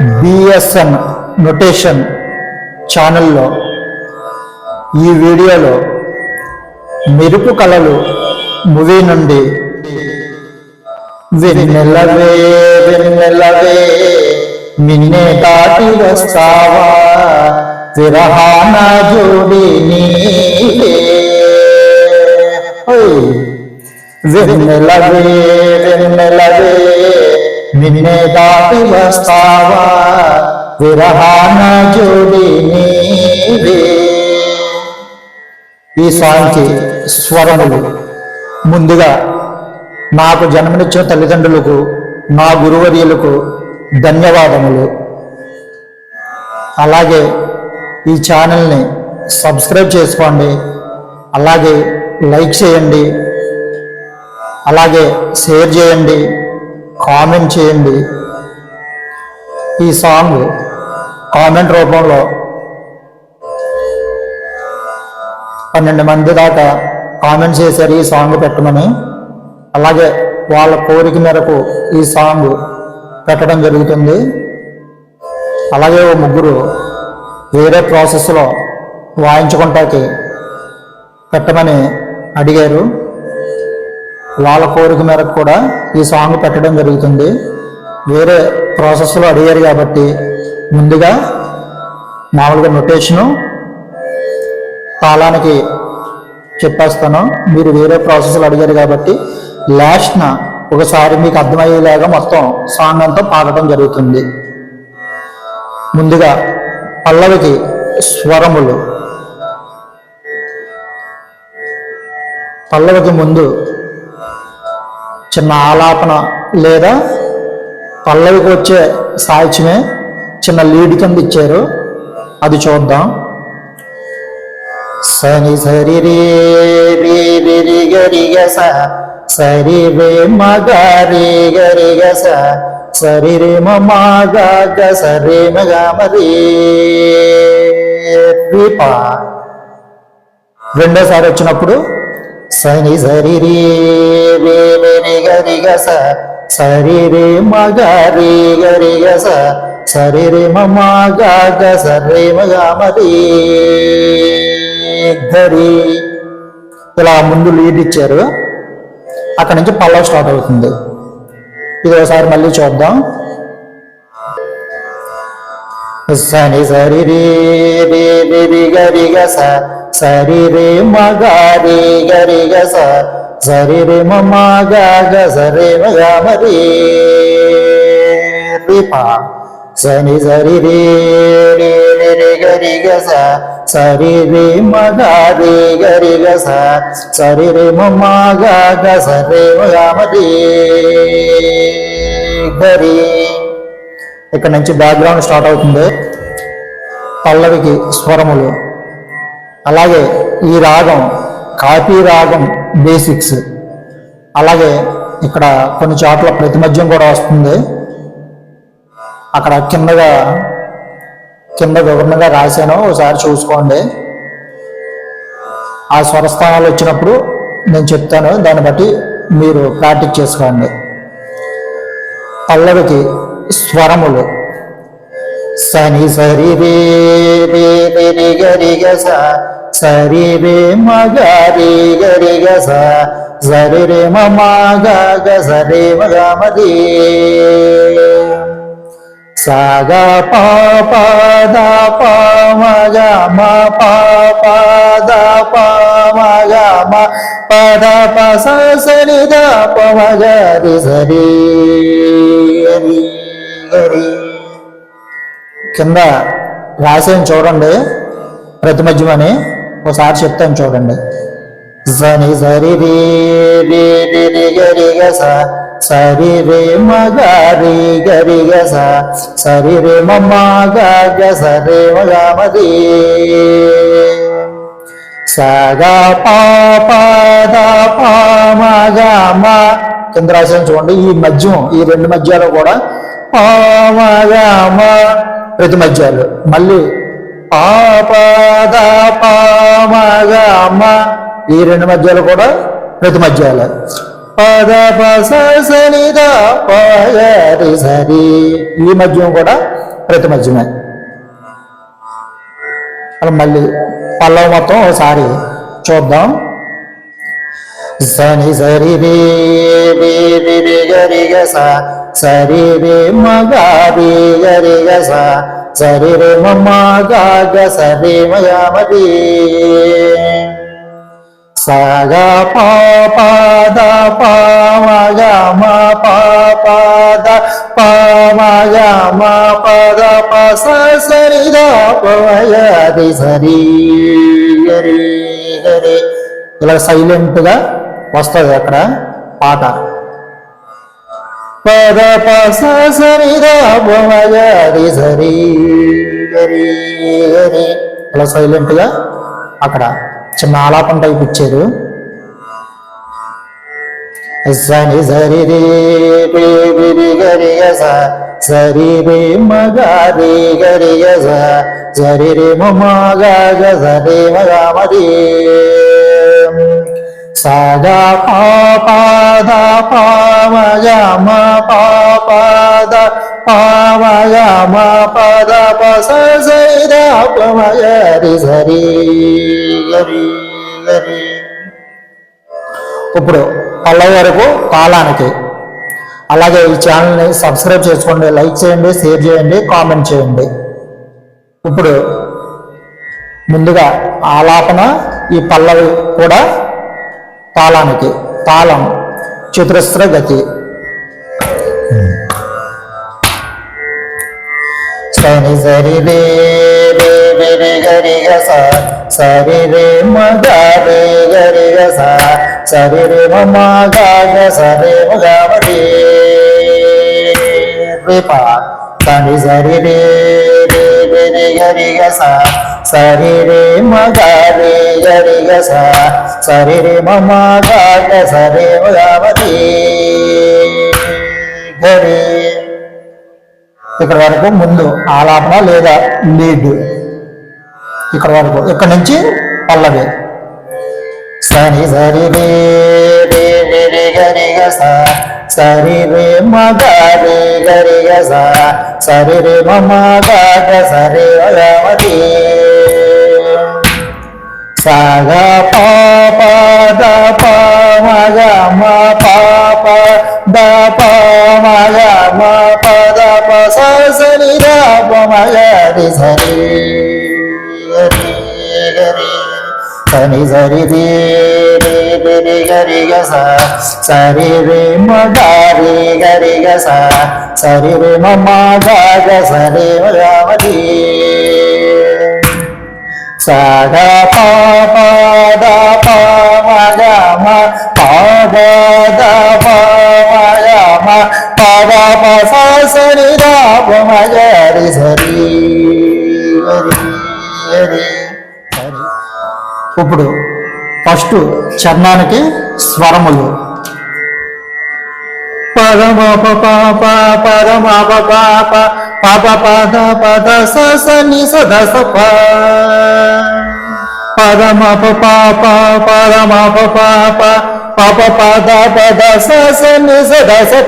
BSN notation ఛానల్లో ఈ వీడియోలో మెరుపు కళలు మూవీ నుండి వెన్నెలవే వెన్నెలవే నిన్నే దాటి వస్తావా? విరహాన జోడి నీవే. వెన్నెలవే వెన్నెలవే నిన్నే దాటి వస్తావా విరహాన జోడి నీవే. ఈ సాంగ్కి స్వరములు ముందుగా నాకు జన్మనిచ్చిన తల్లిదండ్రులకు నా గురువర్యులకు ధన్యవాదములు. అలాగే ఈ ఛానల్ని సబ్స్క్రైబ్ చేసుకోండి అలాగే లైక్ చేయండి అలాగే షేర్ చేయండి. కామెంట్ చేయండి. ఈ సాంగ్ కామెంట్ రూపంలో పన్నెండు మంది దాకా కామెంట్ చేశారు ఈ సాంగ్ పెట్టమని. అలాగే వాళ్ళ కోరిక మేరకు ఈ సాంగ్ పెట్టడం జరుగుతుంది. అలాగే ఓ ముగ్గురు వేరే ప్రాసెస్లో వాయించుకుంటాకి పెట్టమని అడిగారు. వాళ్ళ కోరిక మేరకు కూడా ఈ సాంగ్ పెట్టడం జరుగుతుంది. వేరే ప్రాసెస్లో అడిగారు కాబట్టి ముందుగా మామూలుగా నొటేషను తాళానికి చెప్పేస్తాను. మీరు వేరే ప్రాసెస్లు అడిగారు కాబట్టి లాస్ట్న ఒకసారి మీకు అర్థమయ్యేలాగా మొత్తం సాంగ్ అంతా పాడటం జరుగుతుంది. ముందుగా పల్లవికి స్వరములు. పల్లవికి ముందు చిన్న ఆలాపన లేదా పల్లవికి వచ్చే సాహిత్యమే చిన్న లీడ్ కింద ఇచ్చారు. అది చూద్దాం. సని సరి రే రే రే గరి గ స. సరి రే మగ గ రే గరి గ స. సరి రే మ గ గ స రే మ గ మ రే. రే రెండోసారి వచ్చినప్పుడు సని సరి రే రే గరి గ సరి రే మ రే గరి. గ సరి రే మ మ గ గ రే మ గ ఇలా ముందు లీడ్ ఇచ్చారు. అక్కడ నుంచి పల్లవ స్టార్ట్ అవుతుంది. ఇది ఒకసారి మళ్ళీ చూద్దాం. సని సరి రే రే రే రి గరి సరి రే మ గ రే గరి గ స సరి రే మ గ గ స రే మ సని సరి రే రే రే గరి గ సరి రే మగ రే గరి గ సరి రే మ గ గ స రే గరి. ఇక్కడ నుంచి బ్యాక్గ్రౌండ్ స్టార్ట్ అవుతుంది. పల్లవికి స్వరములు. అలాగే ఈ రాగం కాపీ రాగం బేసిక్స్. అలాగే ఇక్కడ కొన్ని చోట్ల ప్రతిమధ్యం కూడా వస్తుంది. అక్కడ కిందగా కింద వివరణగా రాశాను. ఒకసారి చూసుకోండి. ఆ స్వరస్థానాలు వచ్చినప్పుడు నేను చెప్తాను. దాన్ని బట్టి మీరు ప్రాక్టీస్ చేసుకోండి. పల్లవికి స్వరములు. సని సరి రే రే రే రే గరి గ సరి రే మగ రే గరి గ స సరి రే మ గ గ స రే మ గ మ పా ద ప మ గ మ ప ప ద ప మ మ ప ద ప స ద ప మగ రి స రి రి గరి కింద రాసేం చూడండి ప్రతిమధ్యమని. ఒకసారి చెప్తాను చూడండి. జని సరి రే రే రే రే గరి గస స సరి రే మ గ రే గరి గస స సరి రే మ గ గ స రే మ గ మ రే. స మ కింద రాశాను చూడండి. ఈ మధ్యం ఈ రెండు మధ్యాలు కూడా ప మ ప్రతి మధ్యాలు. మళ్ళీ పాపద పామగ ఈ రెండు మధ్యలో కూడా ప్రతి మధ్యాలు పద పస సని ద సరి ఈ మధ్యం కూడా ప్రతి మధ్యమే అలా మళ్ళీ పల్లవ మొత్తం ఒకసారి చూద్దాం సని సరి రే రే రే రే గరి గ సరి రే మగ రే గరి గ స సరి రే మమ సరి మయామది సగ ప ప మా ప మ మా పద ప ప ద ప సరి ద ప సరి ఇలా సైలెంట్గా వస్తుంది అక్కడ పాట. పద ప సరి ద ప మ గ రి సరి అలా గరి అక్కడ చిన్న ఆలాపన టైప్ ఇచ్చారు సని సరి రే రే గరి గ స సరి రే మ రే గరి గ సరి రే మ మ గ గ రే మ గ సగ పాపద స గ ప ప ద మ మ సరి రి సరి ఇప్పుడు పల్లవి వరకు కాలానికి. అలాగే ఈ ఛానల్ని సబ్స్క్రైబ్ చేసుకోండి లైక్ చేయండి షేర్ చేయండి కామెంట్ చేయండి. ఇప్పుడు ముందుగా ఆలాపన ఈ పల్లవి కూడా తాళానికి తాళం చతురస్ర గతి. సరి సరి రే రే రే గరి గస సరి రే మగ రే గరి గస సరి రే మ మ గ గ రే మ గ మ సరి రే రే రే రే గరి గ స సరి రే మ గ రే గరి గ సరి రే మ మ గ గ మ గ మ రే గరి. ఇక్కడ వరకు ముందు ఆలాపన లేదా లీడ్. ఇక్కడ వరకు ఇక్కడ నుంచి పల్లవి. సరి సరి రే రే రే గరి గ సరి రే మ గ రే గరి సరి రే మగ సరి గ సగ పాప రే మ మ రే స గ ద ప మ గ మ ప ప ద ప మ మ ప ద ప స స ని రి సరి రి గరి గరి సని సరి రి రి రి రి గరి గ స సరి రి మ గ రి గరి గ స సరి రి మ మ గ గ స రి మ గ మ రి స గ ప ప ద ప మ గ మ ప గ ద ప మ గ మ ప ద ప స స ని ద ప మ గ రి స రి గరి గరి సరి ఇప్పుడు ఫస్ట్ చర్ణానికి స్వరములు. పరమ పాప పరమ పాప పాప పద పద స ని ప పరమ పాప పరమ పాప పాప పద పద స ని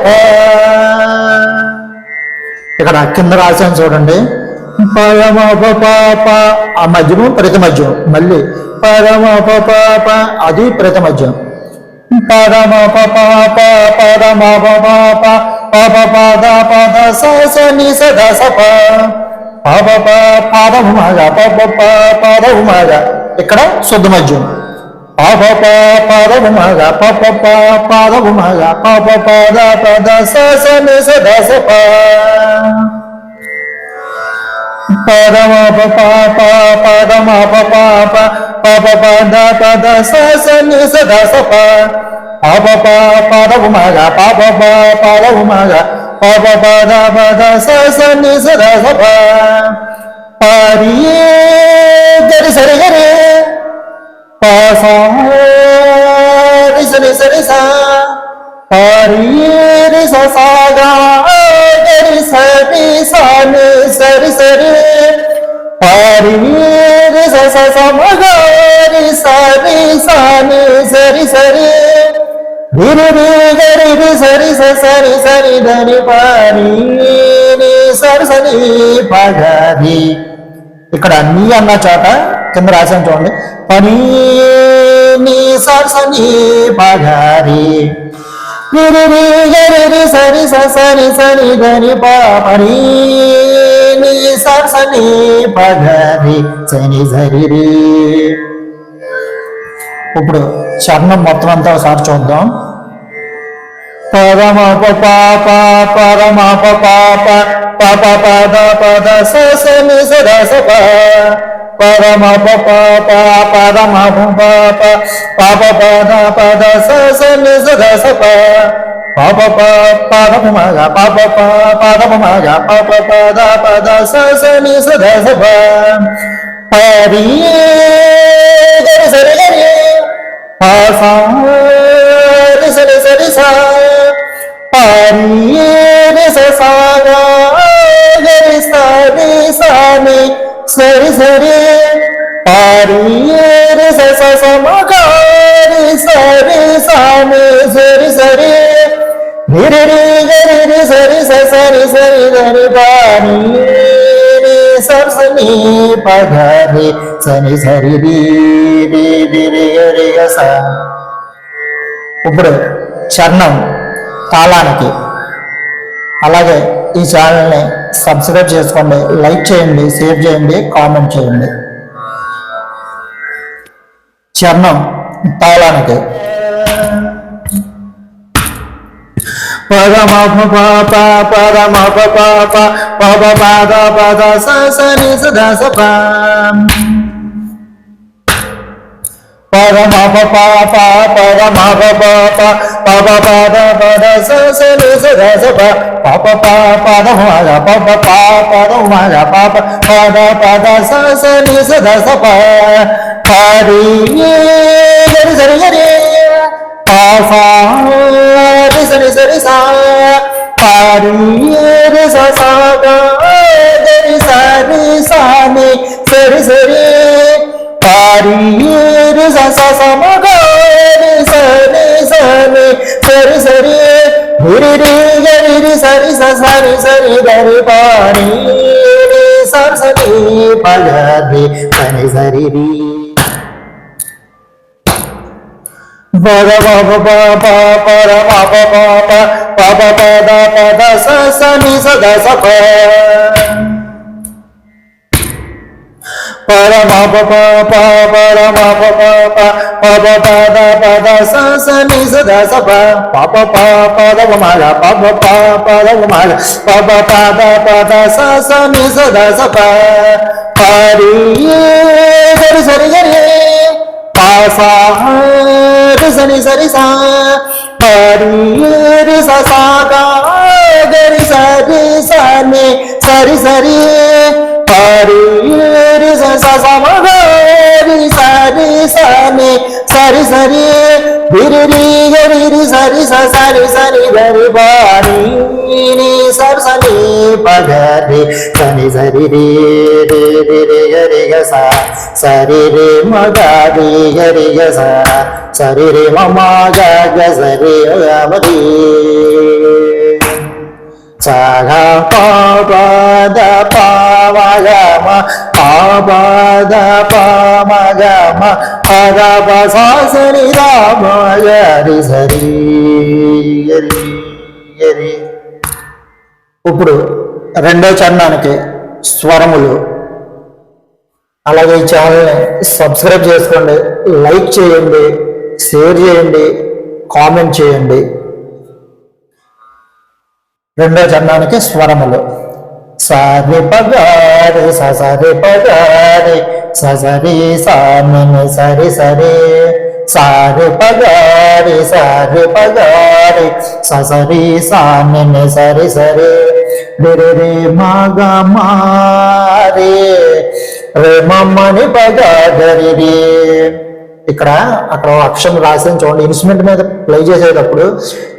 ప ఇక్కడ కింద రాశాను చూడండి పరమ పాప ఆ మధ్యము ప్రతిమధ్యం మళ్ళీ. పరమ పాప అది ప్రతి మధ్యం పరమ పాప పరమ పాప పద పద పద స స ని స ప పద ప పాదము మగ పద పాదము మగ ఇక్కడ శుద్ధ మధ్యం పాప ప పాదము మగ పప ప పాదము మగ పద పద పద స స ని స ప పరమ పాప పరమ పాప పద పద పద స స ని స ద స ప పద ప పదము మగ పద ప పదము మగ పద పద పద స స ని స ద స ప పరి గరి సరి గరి ప స రి స రి స రి స పరి రి స స గ గరి స రి స ని స రి స రి హరి సమహారి సరి సని సరి సరి. సరి గరి సరి సరి సరి ధని పారి సరి పగరి ఇక్కడ నీ అన్న చోట కింద రాశాను చూడండి. పని నీ సరసని పగరి గిరి గరి సరి సరి సరి ధని పని నీ పగరి సని సరి ఇప్పుడు చరణం మొత్తం అంతా ఒకసారి చూద్దాం. పరమ పాప పరమ పాప పాప పద పద సని సదస పరమ పాప పరమ పాప పాప పద పద సని సదస పాప పదమ మగ పాప పదమ మగ పాప పద పద సని సదస పరి గరి సరి గరి పాసా సరి సరి సా పారి సాగా సరి సాని సరి సరి పరి స నిరి గరి సరి సరి సరి గరి పారి సరసని పగరి సని సరి ఇప్పుడు చరణం తాళానికి అలాగే ఈ ఛానల్ని సబ్స్క్రైబ్ చేసుకోండి లైక్ చేయండి షేర్ చేయండి కామెంట్ చేయండి. చరణం తాళానికి పరమ పాప పరమ పాప పద పద పద సని సదా సప పరమ పాప పరమ పాప పద పద పద సని సదా సప పాప పద మగ పప పద మగ పాప పద పద సని సదా సప హరి గరి సరి గరి పాసా సని సరి సా. సరి ససాగా దరి సరి సాని సరి సరి. పారియే ససమగా సని సని సరి సరి. గురి గరి సరి సరి సరి దరి పారి సరి సరి పలది సరి సరి సని సద సప పరమప పరమప పద పద పద సని సద సప పప పదవ మాల పప పదవ మాల పప పద పద సని సద సప పరి సరి గరి పాసా సని సరి సా పరి ససాగా గరి సరి సని సరి సరి పరి ససమగరి సరి సని సరి సరి బిరి గరి సరి సరి సరి గరి బారి సరి సరి. பகரி சனி சரி ரே ரே ரே ரே ஹரிய சா சரி ரே மகாரி ஹரிய சா சரி ரே மமா ஜாக சரி அமதி. சக பாபாத பாவகம பாபாத பாமகம பகப சாசரி ராம சரி ஹரி ஹரி ఇప్పుడు రెండో చరణానికి స్వరములు. అలాగే ఈ ఛానల్ని సబ్స్క్రైబ్ చేసుకోండి లైక్ చేయండి షేర్ చేయండి కామెంట్ చేయండి. రెండో చరణానికి స్వరములు. సరి పగారి సరి పగారి సరి సాని సరి సరే సారు పగారి సారు పగారి సరి సాని సరి సరి. రే మగ మారే రే మమ్మని పగారి రే ఇక్కడ అక్కడ అక్షరం రాసిన చూడండి ఇన్స్ట్రుమెంట్ మీద ప్లే చేసేటప్పుడు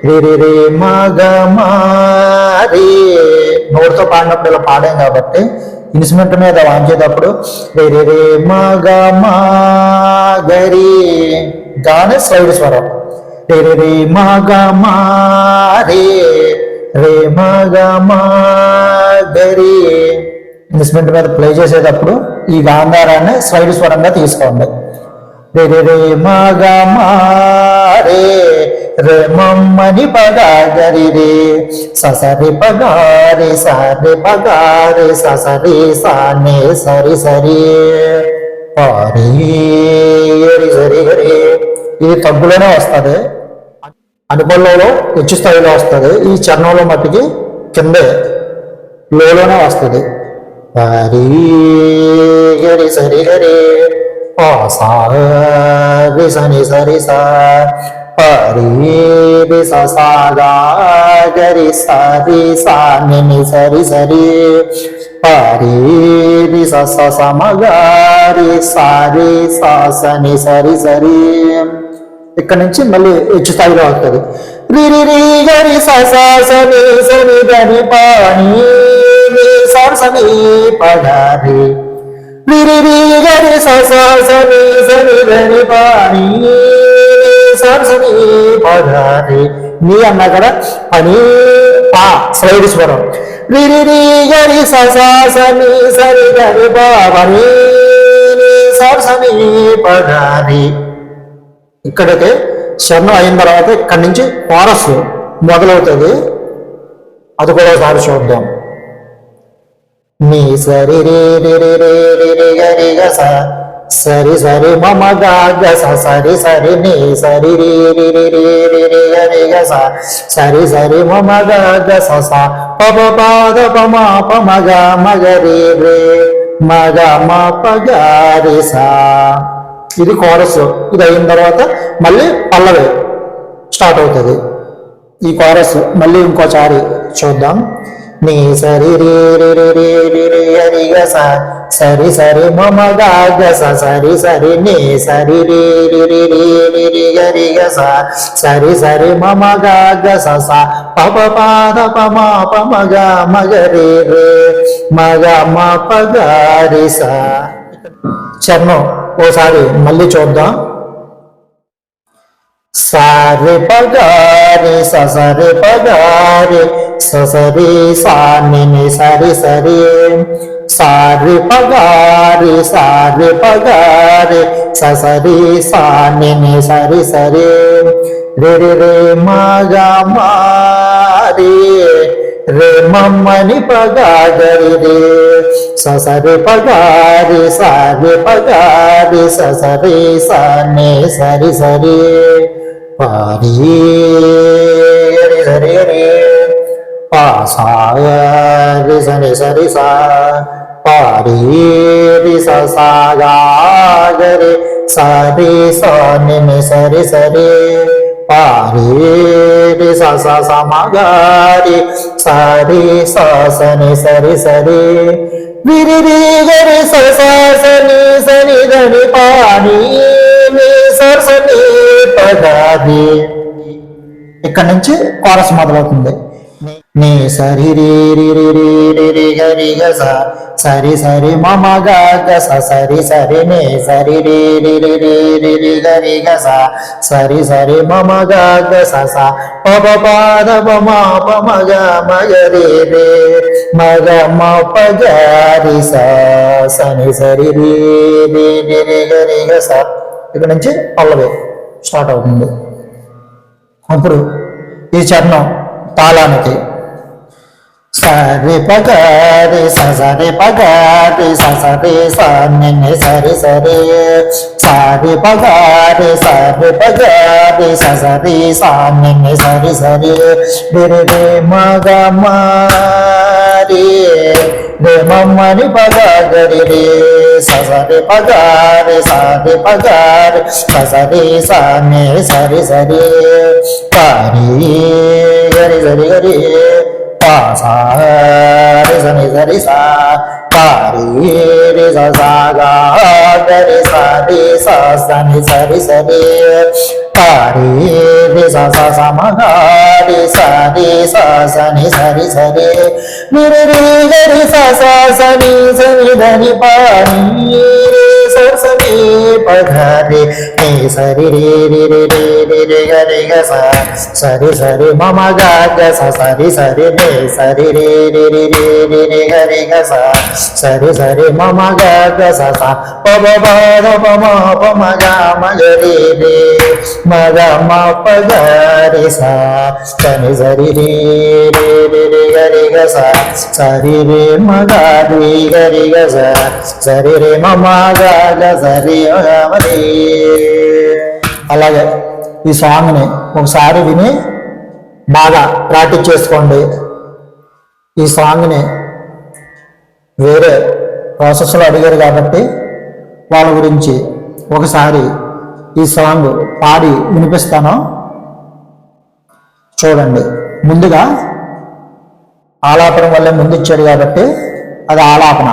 రిరి మగ మారి. నోటితో పాడినప్పుడు ఇలా పాడాం కాబట్టి ఇన్స్ట్రుమెంట్ మీద వాంచేటప్పుడు రే రే రి మా గరి గానే స్లైడ్ స్వరం. రే రి రి మగ మా రే మగ గరి ఇన్స్ట్రుమెంట్ మీద ప్లే చేసేటప్పుడు ఈ గాంధారాన్ని స్వైడ్ స్వరంగా తీసుకోండి. రే రే రే మా గా మా రే రే మమ్మని పగా రే. ససరి పగా సరి పగా ససరి సానే సరి సరి. పారి గరి సరి గరి ఇది తగ్గులోనే వస్తుంది. అనుపల్లలో ఉచ్చు స్థాయిలో వస్తుంది. ఈ చర్ణంలో మట్టికి కిందే లోలోనే వస్తుంది. హరి హరి సరి హరి సని సరి సా. హరి రి సరి సాని సరి సరి. హరి సమగారి స స రి రి సరి సరి. ఇక్కడ నుంచి మళ్ళీ హెచ్చు స్థాయిలో వస్తుంది రి రి గరి స స గరి పాణి స ని ద ని ప ని ని స స ని గరి అన్నా కదా? పని. పా స్లైడ్ స్వరం. రి రి రి గరి స స స ని స ని ద శరణం అయిన తర్వాత ఇక్కడి నుంచి పారస్ మొదలవుతుంది. అది కూడా ఒకసారి చూద్దాం. నీ సరి రే రే రే రే రే రే గ సరి సరి మమ గ గ సరి సరి నీ సరి రే రే రే రే రే రే గరి గస సరి సరి మమ గ గ స పప పాద పమ పమ గ మగ రే రే మగ గ మ ప గ రే సా ఇది కోరస్ ఇది అయిన తర్వాత మళ్ళీ పల్లవి స్టార్ట్ అవుతుంది ఈ కోరస్ మళ్ళీ ఇంకోసారి చూద్దాం నీ సరి రే రే రే రే రే స సరి సరి మమ గా గ స సరి సరి నీ సరి రే రే రే రే రే రే సరి సరి మమ గా గ స స ప ప ప గ మ గ రే రే మ గ మ ప గ ఓసారి మళ్ళీ చూద్దాం సారి పగారి ససరి పగారి ససరి సాని సరి సరి సారి పగారి సారి పగారి ససరి సాని సరి సరి రే రే రే మగా మారి రే మమ్మని పగాగరి రే ససరి పగారి సారి పగారి ససరి సానే సరి సరి పారి రి సరి రే పాసారి సని సరి సా పారి రి స సా గా గరి సరి సాని సరి సరి పారి రి స స స మ గారి సరి స సని సరి సరి విరి రి గరి స స సని సని దని పాని ని స సని పదాది ఇక్కడ నుంచి కోరస్ మొదలవుతుంది నీ సరి రి రి రి రి రి రి గ గ స సరి సరి మమ గ గ స సరి సరి నే సరి రి రి రి రి రి రి గ గ స సరి సరి మమ గ గ స స ప ప ప ద ప మ ప మ గ మ గ రే రి మ గ మ ప గ రి స స సరి రి రి రి రి గ గ స ఇక్కడ నుంచి పల్లవి స్టార్ట్ అవుతుంది. అప్పుడు ఈ చరణం తాళానికి సరి పగరి సరి పగరి సరి సన్ని సరి సరి. సరి పగరి సరి పగరి సరి సన్ని సరి సరి. రి మగమా మగ రే మమ్మని పగరి రే ససరి పగారి సరి పగారి. ససరి సని సరి సరి. పారి గరి సరి గరి. పాసారి సని సరి సా. పారి రే స గరి సరి స సని సరి సరి పారి రి స స స మ గా రి సరి సని సరి సరి ని గరి స స సని సని ధని పాని రి స సని పగరి నీ సరి రే రి రి రి రి రి గ రి గ స సరి సరి మమ గ గ స సరి సరి రే సరి రే రి రి రి రి రి గ రి గ స సరి సరి మమ గ గ స స ప బ బ ద ప మ ప మ గ మ గ రి రి మ గ మ ప గ రి స సని సరి రి రి రి రి గ రి గ స సరి రి మ గ రి గ రి గ స సరి రి మ మ గ గ సరి అలాగే ఈ సాంగ్ని ఒకసారి విని బాగా ప్రాక్టీస్ చేసుకోండి. ఈ సాంగ్ని వేరే ప్రాసెస్లో అడిగారు కాబట్టి వాళ్ళ గురించి ఒకసారి ఈ సాంగ్ పాడి వినిపిస్తాను. చూడండి. ముందుగా ఆలాపనం వల్లే ముందు ఇచ్చాడు కాబట్టి అది ఆలాపన.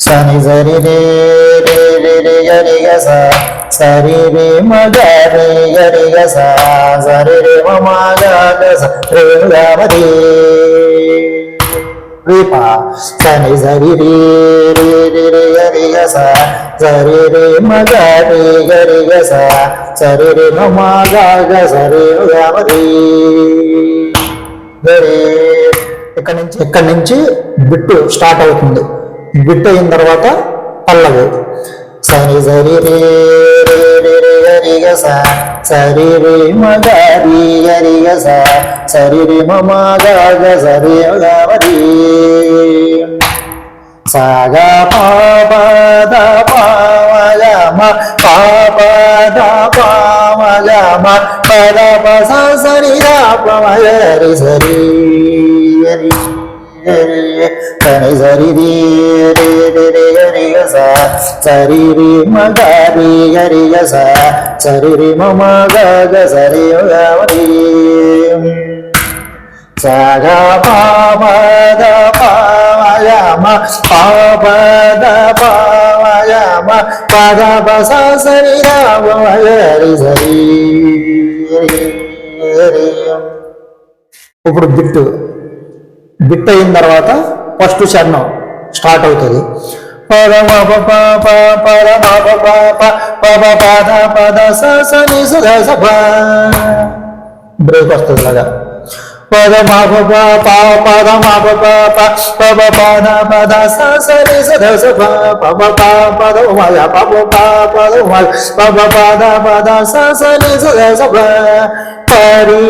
సని సరి రే రే రే రే గరి గస సరి రే మగ గ రే గరి గస స సరి రే మగ గస రే గమది మ రేప సని సరి రే రే రే రే గరి గ సరి రే మగ రే గరి గస సరి రే మగ గస రే గమది రే ఇక్కడ నుంచి ఇక్కడ నుంచి బిట్టు స్టార్ట్ అవుతుంది. బిట్ అయిన తర్వాత పల్లవి. సరి సరి రే రే రే రే గరి గ సరి రే మ గ రి గరి గ స. సరి రే మ మ గ గ సరి గ మ రి. సగ ప ప ద ప మ గ మ. ప ద ప మ గ మ. ప ద తని గ రి స రి రి సరి రి సరి రి మ గ రి గ రి సరి రి సరి సగ ఇప్పుడు బిట్టు బిట్ అయిన తర్వాత ఫస్ట్ చరణం స్టార్ట్ అవుతుంది పరమ ప ప పద పద స బ్రేక్ వస్తుంది లాగా పద మాప ప పద మాప ప పద పద స స ని స ప పద మ గ ప పద మ ప పద పద స స ని పరి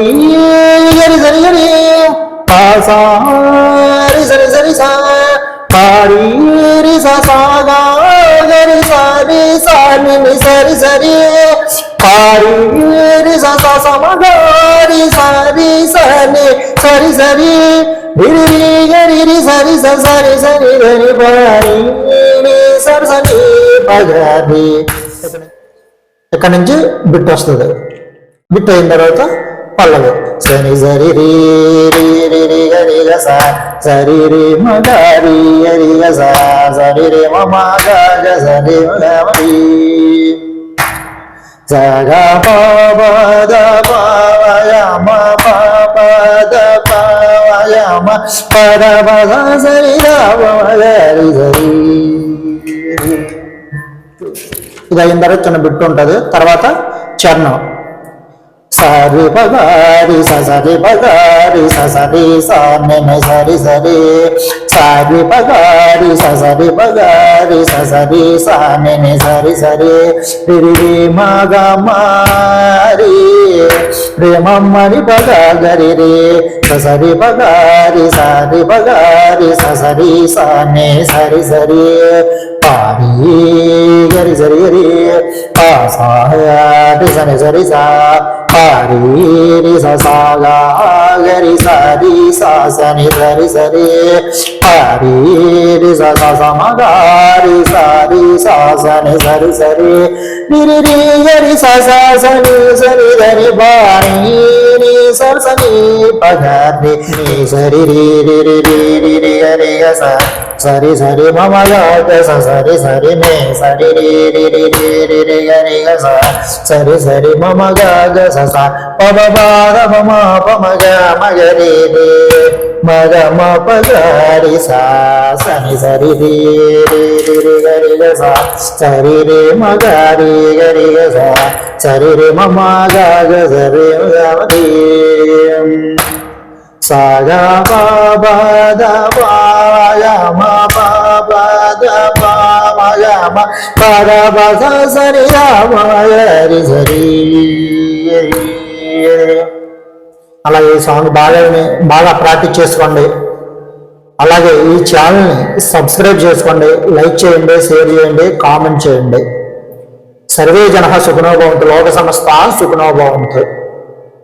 గరి గరి ప సరి సరి స. సరి స స సరి గరి స రి సరి సరి. పారి స ని సరి సరి. రి గరి సరి స సరి సరి. గరి పారి సరి సరి. ప ఇక్కడ నుంచి బిట్ వస్తుంది? బిట్ అయిన తర్వాత పల్లవి. సని సరి రి రి రి రి గరి గ స సరి రే మ గ రి గరి గ స. సరి రే మ మ గ గ సరి మ గ మ రి స గ ప ప ద ప మ య మ ప ప ద ప మ య మ ప ద ప స సరి ద ప మ గ రి సరి ఇది అయిన తర్వాత చిన్న బిట్టు ఉంటుంది. తర్వాత చరణం. సారి పగారి సరి పగారి సరి సామె సరి సరి. సారి పగారి సరి పగారి సరి సామె సరి సరి. రి మగ మారి రే మమ్మని పగ రే సరి పగారి సరి పగారి సరి సామె సరి సరి. పారి గరి సరి గరి. పాసారి సరి సరి సా పారి రి స సా గా గరి సరి సా సని సరి సరి పారి రి స స స మ గా రి సరి సా సని సరి సరి రి రి రి గరి స స సని సరి ధరి పారి రి స సని పగ రి ని సరి రి రి రి రి రి రి గరి గ స సరి సరి మమ గ స సరి సరి మే సరి రి రి రి రి రి రి గ రి గ స సరి సరి మమ గ గ స స ప ప ప ద ప మ ప మ గ మ గ రి రి మ గ మ ప గ రి స సని సరి రి రి రి రి గ రి గ స సరి రి మ గ రి గ రి గ స సరి రి మ మ గ గ స రి మ గ మ రి సాగా బాబా దమ బాబా దమ పద బస సరి రామరి సరి అలాగే ఈ సాంగ్ బాగా బాగా ప్రాక్టీస్ చేసుకోండి అలాగే ఈ ఛానల్ని సబ్స్క్రైబ్ చేసుకోండి లైక్ చేయండి షేర్ చేయండి కామెంట్ చేయండి సర్వే జన సుఖనోభవంతు లోక సంస్థ సుఖనోభవంతు